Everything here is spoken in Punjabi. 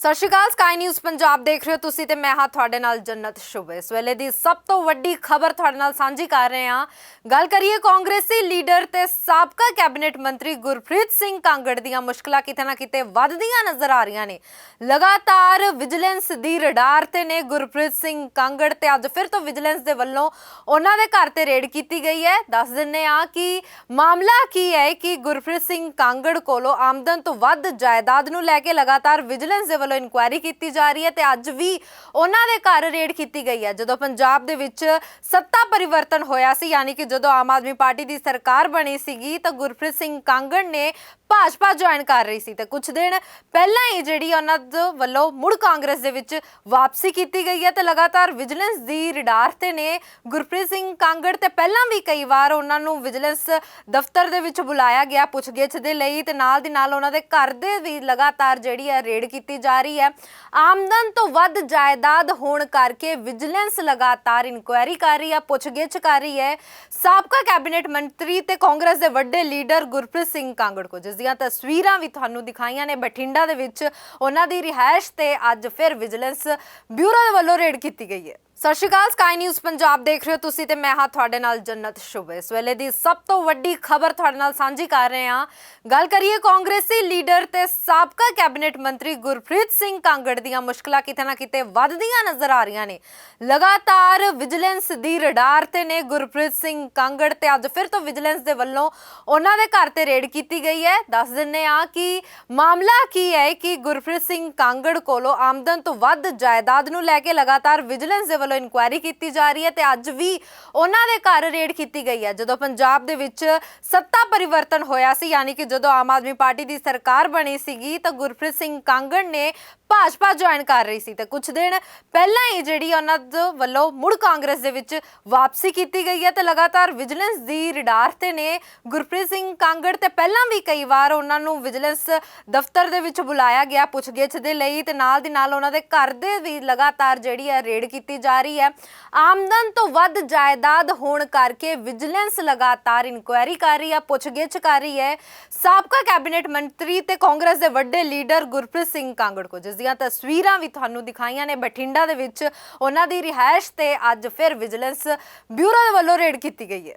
ਸਤਿ ਸ਼੍ਰੀ ਅਕਾਲ ਸਕਾਈ ਨਿਊਜ਼ ਪੰਜਾਬ ਦੇਖ ਰਹੇ ਹੋ ਤੁਸੀਂ ਤੇ ਮੈਂ ਹਾਂ ਤੁਹਾਡੇ ਨਾਲ ਜੰਨਤ ਸ਼ੁਭ। ਇਸ ਵੇਲੇ ਦੀ ਸਭ ਤੋਂ ਵੱਡੀ ਖਬਰ ਤੁਹਾਡੇ ਨਾਲ ਸਾਂਝੀ ਕਰ ਰਹੇ ਹਾਂ। ਗੱਲ ਕਰੀਏ ਕਾਂਗਰਸੀ ਲੀਡਰ ਤੇ ਸਾਬਕਾ ਕੈਬਨਿਟ ਮੰਤਰੀ ਗੁਰਪ੍ਰੀਤ ਸਿੰਘ ਕਾਂਗੜ ਦੀਆਂ ਮੁਸ਼ਕਲਾਂ ਕਿਤੇ ਨਾ ਕਿਤੇ ਵੱਧਦੀਆਂ ਨਜ਼ਰ ਆ ਰਹੀਆਂ ਨੇ। ਲਗਾਤਾਰ ਵਿਜੀਲੈਂਸ ਦੀ ਰਡਾਰ ਤੇ ਨੇ ਗੁਰਪ੍ਰੀਤ ਸਿੰਘ ਕਾਂਗੜ ਤੇ ਅੱਜ ਫਿਰ ਤੋਂ ਵਿਜੀਲੈਂਸ ਦੇ ਵੱਲੋਂ ਉਹਨਾਂ ਦੇ ਘਰ ਤੇ ਰੇਡ ਕੀਤੀ ਗਈ ਹੈ। ਦੱਸ ਦਿੰਨੇ ਆ ਕਿ ਮਾਮਲਾ ਕੀ ਹੈ ਕਿ ਗੁਰਪ੍ਰੀਤ ਸਿੰਘ ਕਾਂਗੜ ਕੋਲੋਂ ਆਮਦਨ ਤੋਂ ਵੱਧ ਜਾਇਦਾਦ ਨੂੰ ਲੈ ਕੇ ਲਗਾਤਾਰ ਵਿਜੀਲੈਂਸ ਦੇ ਵੱਲੋਂ ਇਨਕੁਆਇਰੀ ਕੀਤੀ ਜਾ ਰਹੀ ਹੈ ਤੇ ਅੱਜ ਵੀ ਉਹਨਾਂ ਦੇ ਘਰ ਰੇਡ ਕੀਤੀ ਗਈ ਹੈ। ਜਦੋਂ ਪੰਜਾਬ ਦੇ ਵਿੱਚ ਸੱਤਾ ਪਰਿਵਰਤਨ ਹੋਇਆ ਸੀ, ਯਾਨੀ ਕਿ ਜਦੋਂ ਆਮ ਆਦਮੀ ਪਾਰਟੀ ਦੀ ਸਰਕਾਰ ਬਣੀ ਸੀਗੀ, ਤਾਂ ਗੁਰਪ੍ਰੀਤ ਸਿੰਘ ਕਾਂਗੜ ਨੇ ਭਾਜਪਾ ਜੁਆਇਨ ਕਰ ਰਹੀ ਸੀ ਤੇ ਕੁਝ ਦਿਨ ਪਹਿਲਾਂ ਹੀ ਜਿਹੜੀ ਉਹਨਾਂ ਵੱਲੋਂ ਮੁੜ ਕਾਂਗਰਸ ਦੇ ਵਿੱਚ ਵਾਪਸੀ ਕੀਤੀ ਗਈ ਹੈ ਤੇ ਲਗਾਤਾਰ ਵਿਜੀਲੈਂਸ ਦੀ ਰਿਡਾਰ ਤੇ ਨੇ ਗੁਰਪ੍ਰੀਤ ਸਿੰਘ ਕਾਂਗੜ ਤੇ ਪਹਿਲਾਂ ਵੀ ਕਈ ਵਾਰ ਉਹਨਾਂ ਨੂੰ ਵਿਜੀਲੈਂਸ ਦਫ਼ਤਰ ਦੇ ਵਿੱਚ ਬੁਲਾਇਆ ਗਿਆ ਪੁੱਛਗਿੱਛ ਦੇ ਲਈ ਤੇ ਨਾਲ ਦੀ ਨਾਲ ਉਹਨਾਂ ਦੇ ਘਰ ਦੇ ਵੀ ਲਗਾਤਾਰ ਜਿਹੜੀ ਹੈ ਰੇਡ ਕੀਤੀ ਜਾ ਰਹੀ ਹੈ। ਆਮਦਨ ਤੋਂ ਵੱਧ ਜਾਇਦਾਦ ਹੋਣ ਕਰਕੇ ਵਿਜੀਲੈਂਸ ਲਗਾਤਾਰ ਇਨਕੁਆਇਰੀ ਕਰ ਰਹੀ ਹੈ, ਪੁੱਛਗਿੱਛ ਕਰ ਰਹੀ ਹੈ। ਸਾਬਕਾ ਕੈਬਨਿਟ ਮੰਤਰੀ ਤੇ ਕਾਂਗਰਸ ਦੇ ਵੱਡੇ ਲੀਡਰ ਗੁਰਪ੍ਰੀਤ ਸਿੰਘ ਕਾਂਗੜ ਕੋ ਜਿਸ ਦੀਆਂ ਤਸਵੀਰਾਂ ਵੀ ਤੁਹਾਨੂੰ ਦਿਖਾਈਆਂ ਨੇ, ਬਠਿੰਡਾ ਦੇ ਵਿੱਚ ਉਹਨਾਂ ਦੀ ਰਿਹਾਇਸ਼ ਤੇ ਅੱਜ ਫਿਰ ਵਿਜੀਲੈਂਸ ਬਿਊਰੋ ਦੇ ਵੱਲੋਂ ਰੇਡ ਕੀਤੀ ਗਈ ਹੈ। ਸਤਿ ਸ਼੍ਰੀ ਅਕਾਲ ਸਕਾਈ ਨਿਊਜ਼ ਪੰਜਾਬ ਦੇਖ ਰਹੇ ਹੋ ਤੁਸੀਂ ਤੇ ਮੈਂ ਹਾਂ ਤੁਹਾਡੇ ਨਾਲ ਜੰਨਤ ਸ਼ੁਭ। ਇਸ ਵੇਲੇ ਦੀ ਸਭ ਤੋਂ ਵੱਡੀ ਖਬਰ ਤੁਹਾਡੇ ਨਾਲ ਸਾਂਝੀ ਕਰ ਰਹੇ ਹਾਂ। ਗੱਲ ਕਰੀਏ ਕਾਂਗਰਸੀ ਲੀਡਰ ਤੇ ਸਾਬਕਾ ਕੈਬਨਿਟ ਮੰਤਰੀ ਗੁਰਪ੍ਰੀਤ ਸਿੰਘ ਕਾਂਗੜ ਦੀਆਂ ਮੁਸ਼ਕਲਾਂ ਕਿਤੇ ਨਾ ਕਿਤੇ ਵੱਧਦੀਆਂ ਨਜ਼ਰ ਆ ਰਹੀਆਂ ਨੇ। ਲਗਾਤਾਰ ਵਿਜੀਲੈਂਸ ਦੀ ਰਡਾਰ ਤੇ ਨੇ ਗੁਰਪ੍ਰੀਤ ਸਿੰਘ ਕਾਂਗੜ ਤੇ ਅੱਜ ਫਿਰ ਤੋਂ ਵਿਜੀਲੈਂਸ ਦੇ ਵੱਲੋਂ ਉਹਨਾਂ ਦੇ ਘਰ ਤੇ ਰੇਡ ਕੀਤੀ ਗਈ ਹੈ। ਦੱਸ ਦਿੰਨੇ ਆ ਕਿ ਮਾਮਲਾ ਕੀ ਹੈ ਕਿ ਗੁਰਪ੍ਰੀਤ ਸਿੰਘ ਕਾਂਗੜ ਕੋਲੋਂ ਆਮਦਨ ਤੋਂ ਵੱਧ ਜਾਇਦਾਦ ਨੂੰ ਲੈ ਕੇ ਲਗਾਤਾਰ ਵਿਜੀਲੈਂਸ ਦੇ ਵੱਲੋਂ ਇਨਕੁਆਇਰੀ ਕੀਤੀ ਜਾ ਰਹੀ ਹੈ ਤੇ ਅੱਜ ਵੀ ਉਹਨਾਂ ਦੇ ਘਰ ਰੇਡ ਕੀਤੀ ਗਈ ਹੈ। ਜਦੋਂ ਪੰਜਾਬ ਦੇ ਵਿੱਚ ਸੱਤਾ ਪਰਿਵਰਤਨ ਹੋਇਆ ਸੀ, ਯਾਨੀ ਕਿ ਜਦੋਂ ਆਮ ਆਦਮੀ ਪਾਰਟੀ ਦੀ ਸਰਕਾਰ ਬਣੀ ਸੀਗੀ, ਤਾਂ ਗੁਰਪ੍ਰੀਤ ਸਿੰਘ ਕਾਂਗੜ ਨੇ ਭਾਜਪਾ ਜੁਆਇਨ ਕਰ ਰਹੀ ਸੀ ਤੇ ਕੁਝ ਦਿਨ ਪਹਿਲਾਂ ਹੀ ਜਿਹੜੀ ਉਹਨਾਂ ਵੱਲੋਂ ਮੁੜ ਕਾਂਗਰਸ ਦੇ ਵਿੱਚ ਵਾਪਸੀ ਕੀਤੀ ਗਈ ਹੈ ਤੇ ਲਗਾਤਾਰ ਵਿਜੀਲੈਂਸ ਦੀ ਰਿਡਾਰ ਤੇ ਨੇ ਗੁਰਪ੍ਰੀਤ ਸਿੰਘ ਕਾਂਗੜ ਤੇ ਪਹਿਲਾਂ ਵੀ ਕਈ ਵਾਰ ਉਹਨਾਂ ਨੂੰ ਵਿਜੀਲੈਂਸ ਦਫ਼ਤਰ ਦੇ ਵਿੱਚ ਬੁਲਾਇਆ ਗਿਆ ਪੁੱਛਗਿੱਛ ਦੇ ਲਈ ਤੇ ਨਾਲ ਦੀ ਨਾਲ ਉਹਨਾਂ ਦੇ ਘਰ ਦੇ ਵੀ ਲਗਾਤਾਰ ਜਿਹੜੀ ਹੈ ਰੇਡ ਕੀਤੀ ਜਾ ਜਾ ਰਹੀ ਹੈ। ਆਮਦਨ ਤੋਂ ਵੱਧ ਜਾਇਦਾਦ ਹੋਣ ਕਰਕੇ ਵਿਜੀਲੈਂਸ ਲਗਾਤਾਰ ਇਨਕੁਆਇਰੀ ਕਰ ਰਹੀ ਹੈ, ਪੁੱਛਗਿੱਛ ਕਰ ਰਹੀ ਹੈ। ਸਾਬਕਾ ਕੈਬਨਿਟ ਮੰਤਰੀ ਤੇ ਕਾਂਗਰਸ ਦੇ ਵੱਡੇ ਲੀਡਰ ਗੁਰਪ੍ਰੀਤ ਸਿੰਘ ਕਾਂਗੜ ਕੋ ਜਿਸ ਦੀਆਂ ਤਸਵੀਰਾਂ ਵੀ ਤੁਹਾਨੂੰ ਦਿਖਾਈਆਂ ਨੇ, ਬਠਿੰਡਾ ਦੇ ਵਿੱਚ ਉਹਨਾਂ ਦੀ ਰਿਹਾਇਸ਼ ਤੇ ਅੱਜ ਫਿਰ ਵਿਜੀਲੈਂਸ ਬਿਊਰੋ ਦੇ ਵੱਲੋਂ ਰੇਡ ਕੀਤੀ ਗਈ ਹੈ।